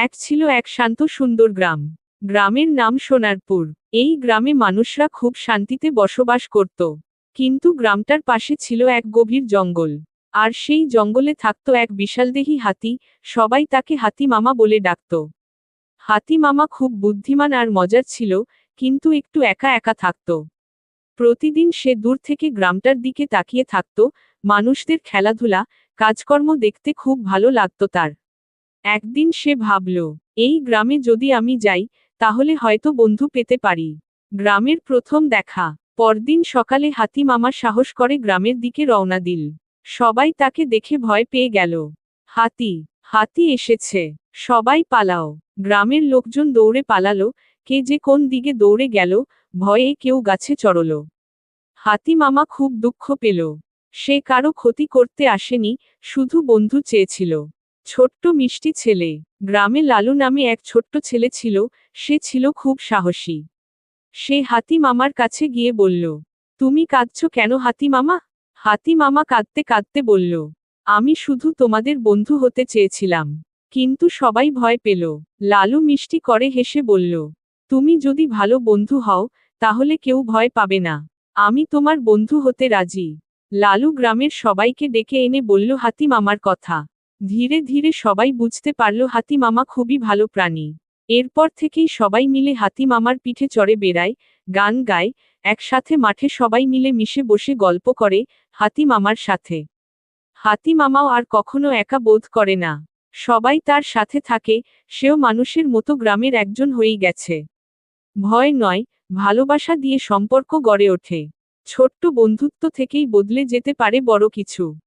এক ছিল এক শান্ত সুন্দর গ্রাম। গ্রামের নাম সোনারপুর। এই গ্রামে মানুষরা খুব শান্তিতে বসবাস করত। কিন্তু গ্রামটার পাশে ছিল এক গভীর জঙ্গল। আর সেই জঙ্গলে থাকত এক বিশালদেহী হাতি, সবাই তাকে হাতি মামা বলে ডাকত। হাতি মামা খুব বুদ্ধিমান আর মজার ছিল, কিন্তু একটু একা একা থাকত। প্রতিদিন সে দূর থেকে গ্রামটার দিকে তাকিয়ে থাকত। মানুষদের খেলাধুলা, কাজকর্ম দেখতে খুব ভালো লাগত তার। একদিন সে ভাবল, এই গ্রামে যদি আমি যাই, তাহলে হয়তো বন্ধু পেতে পারি। গ্রামের প্রথম দেখা। পরদিন সকালে হাতি মামা সাহস করে গ্রামের দিকে রওনা দিল। সবাই তাকে দেখে ভয় পেয়ে গেল। হাতি হাতি এসেছে। সবাই পালাও। গ্রামের লোকজন দৌড়ে পালালো। কে যে কোন দিকে দৌড়ে গেল, ভয়ে কেউ গাছে চড়ল। হাতি মামা খুব দুঃখ পেল। সে কারও ক্ষতি করতে আসেনি, শুধু বন্ধু চেয়েছিল। ছোট্ট মিষ্টি ছেলে। গ্রামে লালু নামে এক ছোট্ট ছেলে ছিল, সে ছিল খুব সাহসী। সে হাতি মামার কাছে গিয়ে বলল, তুমি কাঁদছ কেন হাতি মামা? হাতি মামা কাঁদতে কাঁদতে বলল, আমি শুধু তোমাদের বন্ধু হতে চেয়েছিলাম, কিন্তু সবাই ভয় পেল। লালু মিষ্টি করে হেসে বলল, তুমি যদি ভালো বন্ধু হও, তাহলে কেউ ভয় পাবে না। আমি তোমার বন্ধু হতে রাজি। লালু গ্রামের সবাইকে ডেকে এনে বলল হাতি মামার কথা। ধীরে ধীরে সবাই বুঝতে পারল হাতি মামা খুবই ভালো প্রাণী। এরপর থেকেই সবাই মিলে হাতি মামার পিঠে চড়ে বেড়ায়, গান গায়, একসাথে মাঠে সবাই মিলে মিশে বসে গল্প করে হাতি মামার সাথে। হাতি মামাও আর কখনো একা বোধ করে না। সবাই তার সাথে থাকে, সেও মানুষের মতো গ্রামের একজন হয়েই গেছে। ভয় নয়, ভালোবাসা দিয়ে সম্পর্ক গড়ে ওঠে। ছোট্ট বন্ধুত্ব থেকেই বদলে যেতে পারে বড় কিছু।